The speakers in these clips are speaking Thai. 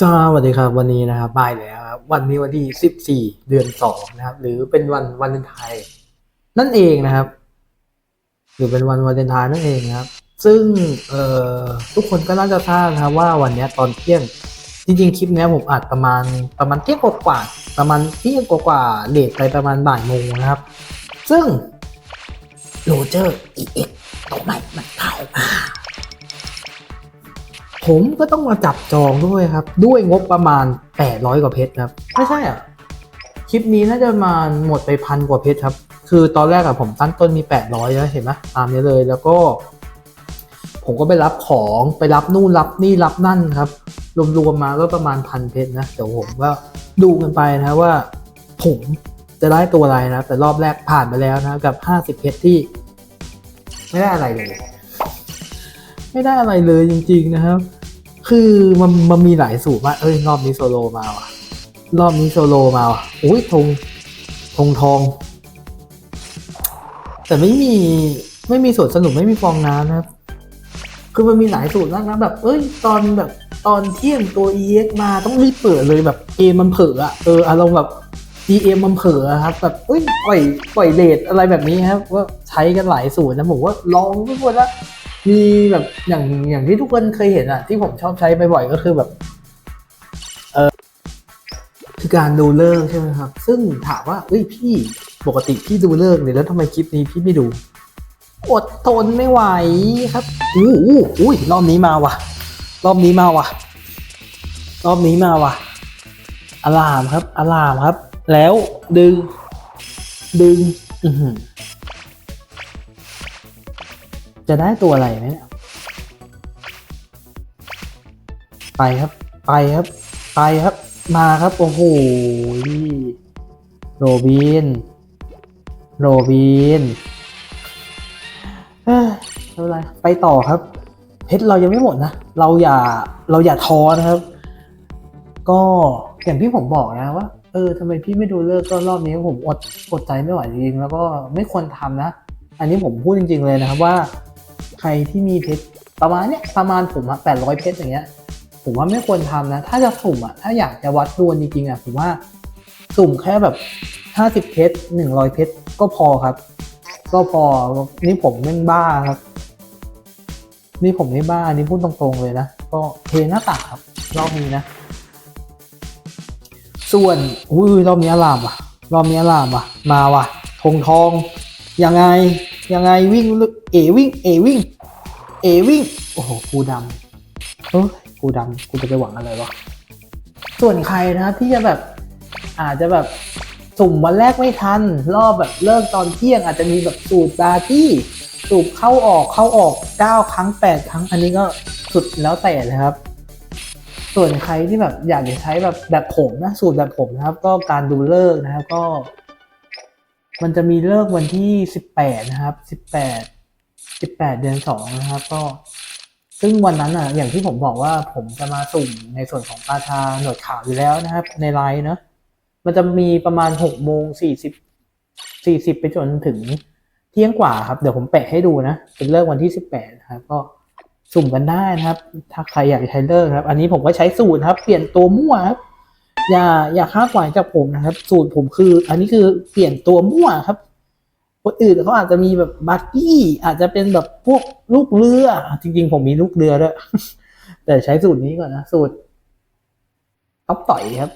สวัสดีครับวันนี้นะครับบ่ายแล้วครับวันนี้วันที่ 14 เดือน 2 นะครับ หรือเป็นวันวันเลนไทน์นั่นเองนะครับ หรือเป็นวันวันเลนไทน์นั่นเองนะครับ ซึ่งเอ่อทุกคนก็น่าจะทราบนะครับว่าวันนี้ตอนเที่ยงจริงๆคลิปนี้ผมอัดประมาณประมาณเที่ยงกว่าประมาณเที่ยงกว่าเลทไปประมาณบ่ายโมงนะครับ ซึ่งโรเจอร์อีเอ็กตัวใหม่มันถ่ายมา ผมก็ต้องมาจับจองด้วยครับ ด้วยงบประมาณ 800 กว่าเพชรครับ ไม่ใช่อะ คลิปนี้น่าจะมาหมดไปพันกว่าเพชรครับ คือตอนแรกอะผมตั้งต้นมี 800นะเห็นไหมตามนี้เลยแล้วก็ ผมก็ไปรับของไปรับนู่นรับนี่รับนั่นครับ รวมๆมาก็ประมาณพันเพชรนะเดี๋ยวผมก็ดูกันไปนะว่า ผมจะได้ตัวอะไรนะ แต่รอบแรกผ่านไปแล้วนะ กับ 50 เพชรที่ ไม่ได้อะไรเลย ไม่ได้อะไรเลยจริง ๆ นะครับ คือมันมันมีหลายสูตรว่าเอ้ยรอบนี้โซโลมาว่ะ รอบนี้โซโลมาว่ะอุ้ยธงธงทอง แต่ไม่มีไม่มีส่วนสนุกไม่มีฟองน้ำนะครับคือมันมีหลายสูตรมากนะแบบ เอ้ย ตอนแบบตอนเที่ยงตัว EX มาต้องรีบเปิดเลยแบบเกมมันเผลออะเอออารมณ์แบบ EM มันเผลอครับ แบบเอ้ยปล่อยปล่อยเลทอะไรแบบนี้ครับว่าใช้กันหลายสูตรนะผมว่าลองทุกคนละ มีแบบอย่างอย่างที่ทุกคนเคยเห็นอะที่ผมชอบใช้บ่อยๆก็คือแบบเออคือการดูเลิกใช่ไหมครับ ซึ่งถามว่าเอ้ยพี่ปกติพี่ดูเลิกเนี่ยแล้วทำไมคลิปนี้พี่ไม่ดูอดทนไม่ไหวครับอู้อู้อุ้ยรอบนี้มาว่ะ รอบนี้มาว่ะ รอบนี้มาว่ะอลามครับอลามครับ แล้วดึง ดึง อือหือ จะได้ตัวอะไรไหมเนี่ยไปครับ ไปครับ ไปครับ มาครับ โอ้โหโรบิน โรบินเอ้ยไม่เป็นไรไปต่อครับเพชรเรายังไม่หมดนะ เราอย่าเราอย่าท้อนะครับ ก็อย่างที่ผมบอกนะว่า เออทำไมพี่ไม่ดูเลิกก็รอบนี้ผมอดอดใจไม่ไหวจริงแล้วก็ไม่ควรทำนะ อันนี้ผมพูดจริง ๆเลยนะครับว่า ใครที่มีเพชรประมาณเนี้ยประมาณผมอะแปดร้อยเพชรอย่างเงี้ย ผมว่าไม่ควรทำนะ ถ้าจะสุ่มอะถ้าอยากจะวัดดวลจริงๆอะผมว่าสุ่มแค่แบบห้าสิบเพชรหนึ่งร้อยเพชรก็พอครับ ก็พอนี่ผมแม่งบ้าครับ นี่ผมไม่บ้านี่พูดตรงๆเลยนะ ก็เทหน้าตักครับรอบนี้นะ ส่วนอุ้ยรอบนี้อลามว่ะ รอบนี้อลามว่ะ มาว่ะธงทองยังไง ยังไงวิ่งเอวิ่งเอวิ่งเอวิ่งโอ้โหกูดำเฮ้ยกูดำกูจะไปหวังอะไรวะส่วนใครนะครับที่จะแบบอาจจะแบบสุ่มวันแรกไม่ทัน รอบแบบเลิกตอนเที่ยง อาจจะมีแบบสูตรบาร์ที่สูบเข้าออกเข้าออก9ครั้ง8ครั้งอันนี้ก็สุดแล้วแต่เลยครับ ส่วนใครที่แบบอยากจะใช้แบบแบบผมนะสูตรแบบผมนะครับ ก็การดูเลิกนะครับก็ มันจะมีเลิกวันที่18นะครับ18 18เดือน2นะครับ ก็ ซึ่งวันนั้นอะ อย่างที่ผมบอกว่าผมจะมาสุ่มในส่วนของปาชาหนวดขาวอยู่แล้วนะครับ ในไลน์เนอะมันจะมีประมาณหกโมงสี่สิบสี่สิบไปจนถึงเที่ยงกว่าครับ เดี๋ยวผมแปะให้ดูนะ เป็นเลิกวันที่สิบแปดนะครับ ก็สุ่มกันได้นะครับ ถ้าใครอยากใช้เลิกครับ อันนี้ผมก็ใช้สูตรครับ เปลี่ยนตัวมั่วครับ อย่าอย่าคาดหวังจากผมนะครับ สูตรผมคือ อันนี้คือเปลี่ยนตัวมั่วครับ คนอื่นเขาอาจจะมีแบบบักกี้อาจจะเป็นแบบพวกลูกเรือ จริง ๆ ผมมีลูกเรือด้วย แต่ใช้สูตรนี้ก่อนนะ สูตรท็อปต่อยครับ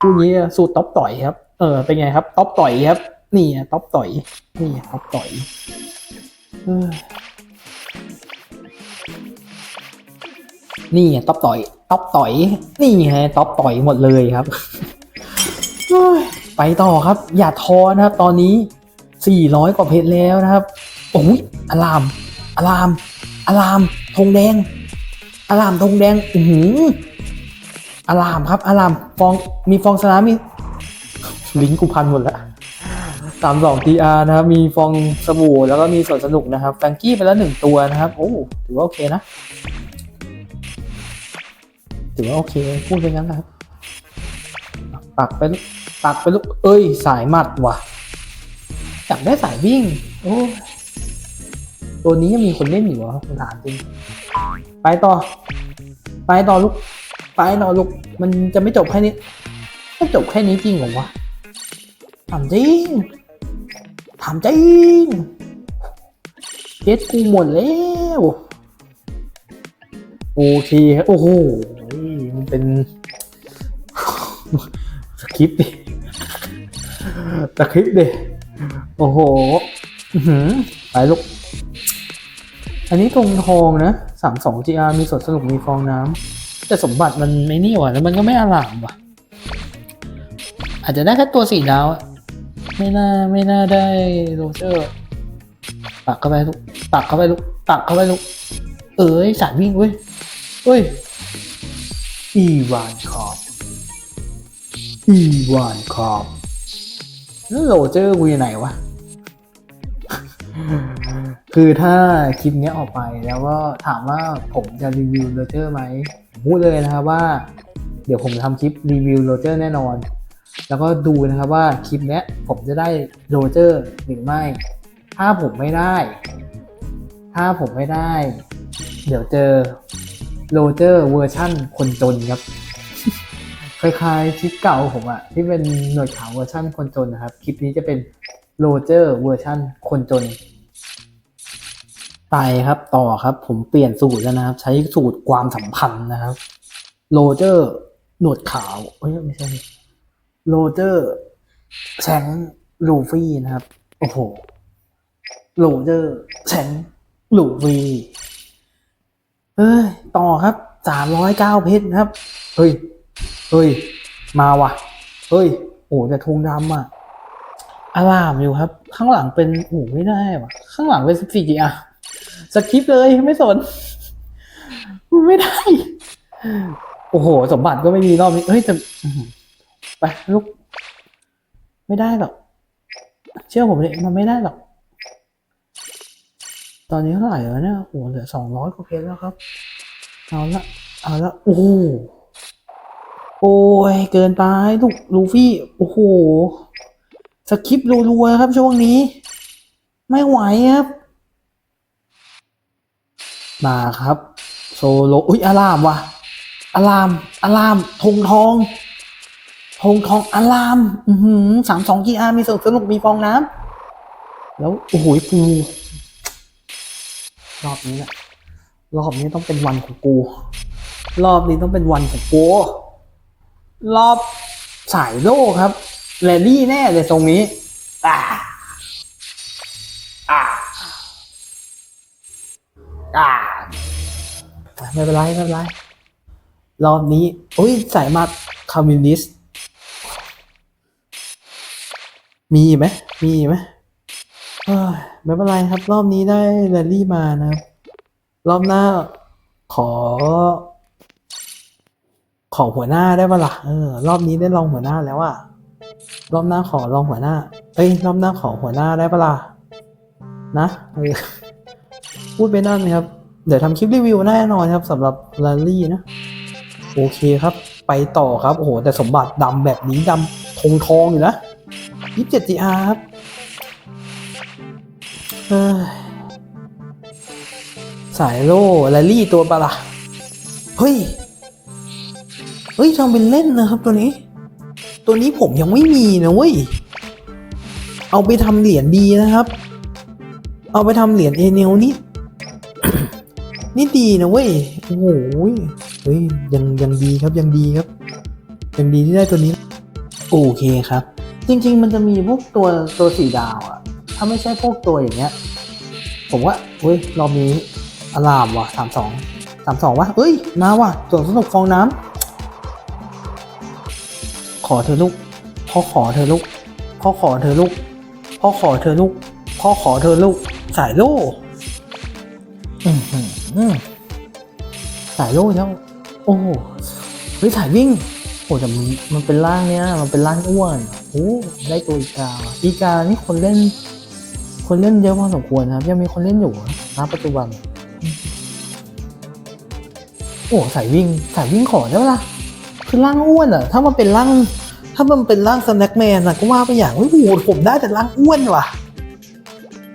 พูดงี้สูตรท็อปต่อยครับ เออ เป็นไงครับท็อปต่อยครับ นี่อะท็อปต่อย นี่อะท็อปต่อยนี่อะท็อปต่อย ท็อปต่อย นี่ไงท็อปต่อยหมดเลยครับ ไปต่อครับ อย่าท้อนะครับ ตอนนี้ 400 กว่าเพจแล้วนะครับ โอ้ยอลามอลามอลามธงแดงอลามธงแดงอือหืออารามครับ อารามฟองมีฟองสนามมีลิงก์กูพันหมดล้วสามสองทีอาร์นะครับ มีฟองสบู่แล้วก็มีส่วนสนุกนะครับแฟรงกี้ไปแล้วหนึ่งตัวนะครับ โอ้ถือว่าโอเคนะ ถือว่าโอเคพูดไปงั้นนะครับปักไปลูกปักไปลูกเอ้ย สายหมัดว่ะอยากได้สายวิ่ง โอ้ตัวนี้ยังมีคนเล่นอยู่เหรอผมถามจริงไปต่อ ไปต่อลูก ไปหน่อลูก มันจะไม่จบแค่นี้ไม่จบแค่นี้จริงเหรอวะถามจริงถามจริงเจ็ดกูหมดแล้ว โอเค โอ้โห เป็นสคริปต์ดิสคริปต์ดิโอ้โหอื้อหืไปลูก อันนี้ตรงทองนะสามสอง GR มีสดสนุกมีฟองน้ำแต่สมบัติมันไม่นี่หว่ะแล้วมันก็ไม่อลามว่ะ อาจจะได้แค่ตัวสีดาว ไม่น่าไม่น่าได้โรเจอร์ปักเข้าไปลูกปักเข้าไปลูกปักเข้าไปลูก เอ้ยสายวิ่งเว้ยเฮ้ย อีวานคอปอีวานคอปแล้วโรเจอร์กูอยู่ไหนวะ คือถ้าคลิปนี้ออกไปแล้วก็ถามว่าผมจะรีวิวโรเจอร์ไหมพูดเลยนะครับว่า เดี๋ยวผมทำคลิปรีวิวโรเจอร์แน่นอน แล้วก็ดูนะครับว่าคลิปนี้ผมจะได้โรเจอร์หรือไม่ ถ้าผมไม่ได้ ถ้าผมไม่ได้ เดี๋ยวเจอ โรเจอร์เวอร์ชั่นคนจนครับ คล้ายๆคลิปเก่าผมอะที่เป็นหน่วยข่าวเวอร์ชั่นคนจนนะครับ คลิปนี้จะเป็นโรเจอร์เวอร์ชั่นคนจนไปครับต่อครับ ผมเปลี่ยนสูตรแล้วนะครับ ใช้สูตรความสัมพันธ์นะครับโรเจอร์หนวดขาวเอ้ยไม่ใช่โรเจอร์แชงลูฟี่นะครับ โอ้โหโรเจอร์แชงลูฟี่ อ้ย ต่อครับสามร้อยเก้าเพชรครับ เฮ้ย เฮ้ย มาว่ะ เฮ้ย โอ้แต่ธงดำอะอารามอยู่ครับ ข้างหลังเป็นโอ้ไม่ได้ว่ะ ข้างหลังเป็นสิบสี่จีอาสคริปเลยไม่สน ไม่ได้ โอ้โห สมบัติก็ไม่มีรอบนี้เฮ้ยแต่ไปลูก ไม่ได้หรอก เชื่อผมเลยมันไม่ได้หรอก ตอนนี้เท่าไหร่แล้วเนี่ยโอ้โหเหลือสองร้อยกว่าเพจแล้วครับ เอาละเอาละโอ้โหโอ้ยเกินไปลูกลูฟี่โอ้โหสคริปต์รัวๆครับช่วงนี้ ไม่ไหวครับ มาครับ โซโลอุ้ยอารามว่ะอารามอารามธงทองธงทองอารามอือหือสามสองกีอาร์มีสนุกสนุกมีฟองน้ำแล้วโอ้โหปู รอบนี้แหละรอบนี้ต้องเป็นวันของกู รอบนี้ต้องเป็นวันของกู รอบสายโลกครับแรลลี่แน่เลยตรงนี้อ่าอ่าอ่าไม่เป็นไรไม่เป็นไร รอบนี้โอ้ยสายมาคอมมิวนิสต์มีไหมมีไหมเอ้ย ไม่เป็นไรครับ รอบนี้ได้แรลลี่มานะครับ รอบหน้าขอ ขอหัวหน้าได้ปะล่ะเออ รอบนี้ได้รองหัวหน้าแล้วอะรอบหน้าขอรองหัวหน้า เอ้ย รอบหน้าขอหัวหน้าได้ปะล่ะนะเออพูดไปนั่นครับ เดี๋ยวทำคลิปรีวิวแน่นอนครับสำหรับแรลลี่นะ โอเคครับ ไปต่อครับ โอ้โห แต่สมบัติดำแบบนี้ดำทงทองอยู่นะ27 GR ครับเอ้ย สายโล่แรลลี่ตัวปะล่ะ เฮ้ย เฮ้ยทำเป็นเล่นนะครับตัวนี้ ตัวนี้ผมยังไม่มีนะเว้ย เอาไปทำเหรียญดีนะครับ เอาไปทำเหรียญเอเนลนี่ นี่ดีนะเว้ย โอ้โห เฮ้ยยังยังดีครับยังดีครับ ยังดีที่ได้ตัวนี้ โอเคครับ จริง ๆ มันจะมีพวกตัวตัวสีดาวอะ ถ้าไม่ใช่พวกตัวอย่างเงี้ย ผมว่าเฮ้ยรอบนี้อารามว่ะสามสองสามสองว่ะเอ้ยมาว่ะส่วนสนุกฟองน้ำขอเธอลูกพ่อขอเธอลูกพ่อขอเธอลูกพ่อขอเธอลูกพ่อขอเธอลูกสายโล่อือหือสายโล่แล้วโอ้โหเฮ้ยสายวิ่งโอ้แต่มันเป็นร่างเนี้ยมันเป็นร่างอ้วนโอ้ได้ตัวอีกาอีกานี่คนเล่น คนเล่นเยอะพอสมควรนะครับ ยังมีคนเล่นอยู่นะณปัจจุบัน โอ้สายวิ่งสายวิ่งขอได้ปะล่ะคือร่างอ้วนอะถ้ามันเป็นร่างถ้ามันเป็นร่างสแน็คแมนอะก็ว่าไปอย่างว่าโอ้โหผมได้แต่ร่างอ้วนว่ะ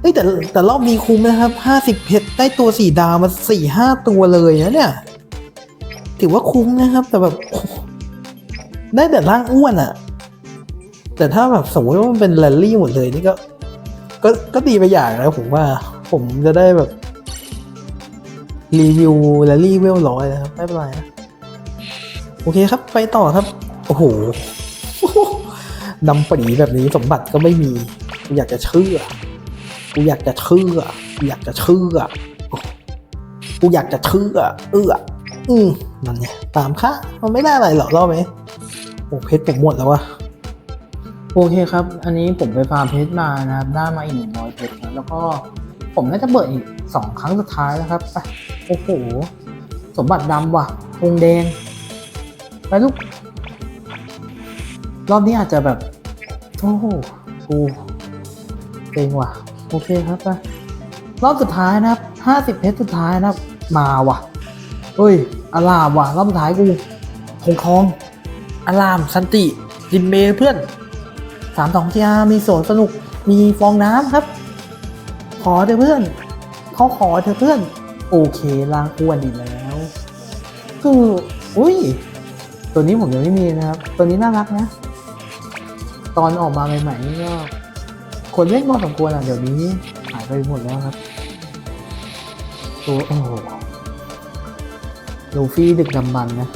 เฮ้แต่แต่รอบนี้คุ้มนะครับห้าสิบเพชรได้ตัวสี่ดาวมาสี่ห้าตัวเลยนะเนี่ย ถือว่าคุ้มนะครับ แต่แบบได้แต่ร่างอ้วนอะแต่ถ้าแบบสมมติว่ามันเป็นแรลลี่หมดเลยนี่ก็ ก็ก็ดีไปอย่างนะผมว่าผมจะได้แบบ รีวิวแรลลี่เวลร้อยนะครับ ไม่เป็นไรนะโอเคครับ ไปต่อครับ โอ้โหดำปรีแบบนี้สมบัติก็ไม่มี กูอยากจะเชื่อ กูอยากจะเชื่อกูอยากจะเชื่อกูอยากจะเชื่อเอื้ออืมนั่นไงตามค่ามันไม่ได้อะไรหรอกรอบไหมโอ้เพชรผมหมดแล้ววะ โอเคครับ อันนี้ผมไปฟาร์มเพชรมานะครับ ได้มาอีกหนึ่งร้อยเพชรนะแล้วก็ผมน่าจะเบิดอีกสองครั้งสุดท้ายแล้วครับไปโอ้โห สมบัติดำว่ะธงแดง ไปลูก รอบนี้อาจจะแบบ โอ้โหกูเต็งว่ะ โอเคครับไปรอบสุดท้ายนะครับห้าสิบเพชรสุดท้ายนะครับ มาว่ะเฮ้ยอารามว่ะ รอบสุดท้ายกูคงคองอารามสันติจินเมเพื่อน สามสองทีอามีสวนสนุกมีฟองน้ำครับ ขอเถอะเพื่อนเขาขอเถอะเพื่อน โอเคล้างอ้วนอีกแล้วคืออุ้ย ตัวนี้ผมยังไม่มีนะครับ ตัวนี้น่ารักนะ ตอนออกมาใหม่ๆนี่ก็คนเล่นพอสมควรอะเดี๋ยวนี้หายไปหมดแล้วครับตัวโอ้โหลูฟี่ดึกดำบรรนะ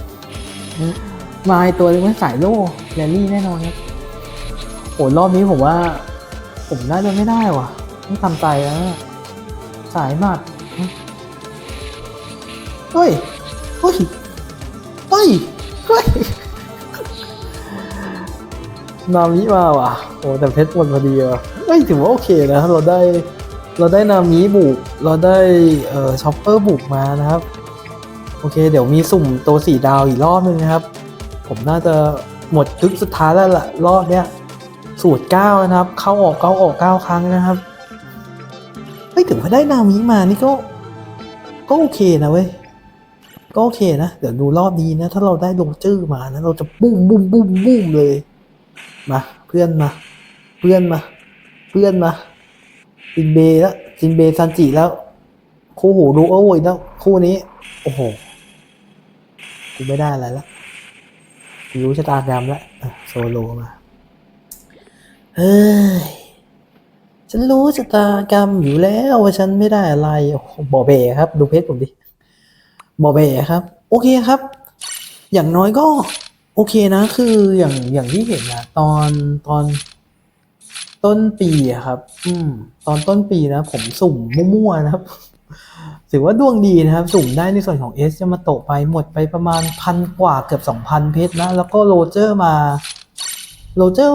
มาอีกตัวนึงมันสายโล่แรลลี่แน่นอนครับ โอ้รอบนี้ผมว่า ผมน่าจะไม่ได้ว่ะต้องทำใจแล้ว สายหมัดเฮ้ยเฮ้ยเฮ้ยเฮ้ยนามิมาว่ะโอ้แต่เพชรหมดพอดีอะเอ้ยถือว่าโอเคนะเราได้เราได้นามิบุกเราได้เอ่อช็อปเปอร์บุกมานะครับ โอเค เดี๋ยวมีสุ่มตัวสี่ดาวอีกรอบนึงนะครับ ผมน่าจะหมดชุดสุดท้ายแล้วล่ะรอบเนี้ย สูตรเก้านะครับ เข้าออกเข้าออกเก้าครั้งนะครับเฮ้ยถึงว่าได้นามิมานี่ก็ ก็โอเคนะเว้ยก็โอเคนะเดี๋ยวดูรอบนี้นะ ถ้าเราได้ลงจื้อมานะเราจะบุ้มบุ้มบุ้มบุ้มเลยมาเพื่อนมา เพื่อนมา เพื่อนมาจินเบย์แล้วจินเบย์ซันจิแล้วคู่หูดูโอ้ยแล้วคู่นี้ โอ้โหกูไม่ได้อะไรแล้วกูรู้ชะตากรรมแล้วอะโซโลมา เฮ้ย ฉันรู้ชะตากรรมอยู่แล้วว่าฉันไม่ได้อะไรบอเบครับ ดูเพจผมดิบอเบครับ โอเคครับ อย่างน้อยก็ โอเคนะ คืออย่างอย่างที่เห็นนะตอนตอนต้นปีครับ อืม ตอนต้นปีนะ ผมสุ่มมั่วๆนะครับถือว่าดวงดีนะครับ สุ่มได้ในส่วนของเอสจะมาโตะไปหมดไปประมาณพันกว่าเกือบสองพันเพชรนะ แล้วก็โรเจอร์มา โรเจอร์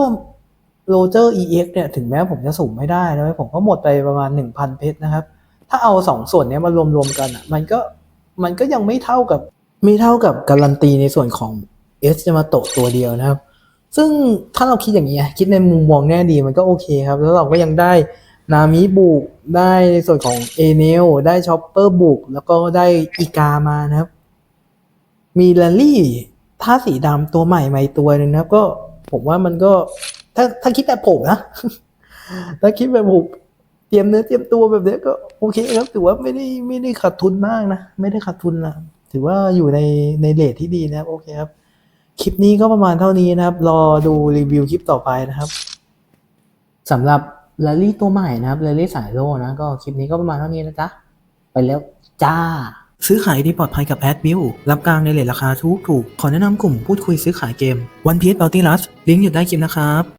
โรเจอร์ EX เนี่ยถึงแม้ผมจะสุ่มไม่ได้นะผมก็หมดไปประมาณหนึ่งพันเพชรนะครับ ถ้าเอาสองส่วนนี้มารวมๆกันอะมันก็มันก็ยังไม่เท่ากับไม่เท่ากับการันตีในส่วนของเอสจะมาโตะตัวเดียวนะครับ ซึ่งถ้าเราคิดอย่างนี้คิดในมุมมองแง่ดีมันก็โอเคครับ แล้วเราก็ยังได้นามิบุกได้ในส่วนของเอเนลได้ชอปเปอร์บุกแล้วก็ได้อีกามานะครับ มีแรลลี่ท่าสีดำตัวใหม่ใหม่ตัวหนึ่งนะครับ ก็ผมว่ามันก็ ถ้าถ้าคิดแบบผมนะถ้าคิดแบบผมเตรียมเนื้อเตรียมตัวแบบนี้ก็โอเคครับถือว่าไม่ได้ไม่ได้ขาดทุนมากนะไม่ได้ขาดทุนนะถือว่าอยู่ในในเลทที่ดีนะครับโอเคครับ คลิปนี้ก็ประมาณเท่านี้นะครับ รอดูรีวิวคลิปต่อไปนะครับสำหรับแรลลี่ตัวใหม่นะครับแรลลี่สายโลนะก็คลิปนี้ก็ประมาณเท่านี้นะจ๊ะไปแล้วจ้าซื้อขายที่ปลอดภัยกับแอดบิลรับกลางในเลทราคาถูกถูกขอแนะนำกลุ่มพูดคุยซื้อขายเกม One Piece Bounty Rush ลิงก์อยู่ใต้คลิปนะครับ